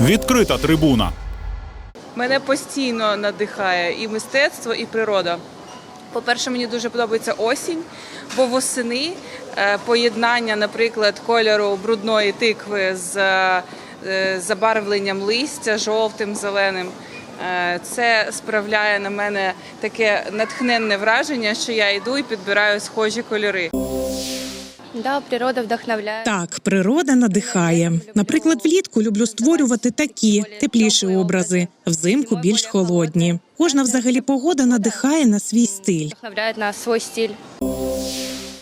Відкрита трибуна. Мене постійно надихає і мистецтво, і природа. По-перше, мені дуже подобається осінь, бо восени е, поєднання, наприклад, кольору брудної тикви з е, забарвленням листя жовтим, зеленим. е, Це справляє на мене таке натхненне враження, що я йду і підбираю схожі кольори. Да, природа вдохновляє. Так, природа надихає. Наприклад, влітку люблю створювати такі тепліші образи, взимку більш холодні. Кожна взагалі погода надихає на свій стиль. Вдохновляє на свій стиль.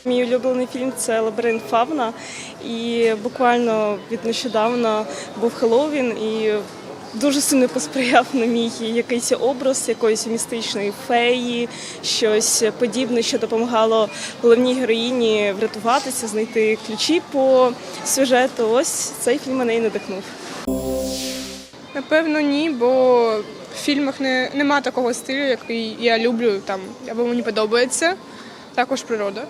Мій улюблений фільм це Лабіринт Фавна. І буквально від нещодавно був Хеллоуін і дуже сильно посприяв на мій якийсь образ якоїсь містичної феї, щось подібне, що допомагало головній героїні врятуватися, знайти ключі по сюжету. Ось цей фільм мене і надихнув. Напевно, ні, бо в фільмах не, нема такого стилю, який я люблю там або мені подобається. Також природа.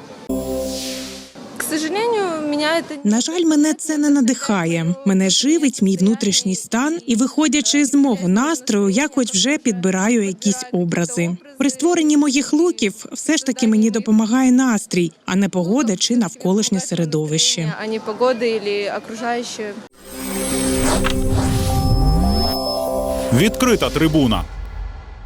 Сожалению, меня это На жаль, мене це не надихає. Мене живить мій внутрішній стан, і, виходячи з мого настрою, якось вже підбираю якісь образи. При створенні моїх луків все ж таки мені допомагає настрій, а не погода чи навколишнє середовище. а не погода или окружающее. Відкрита трибуна.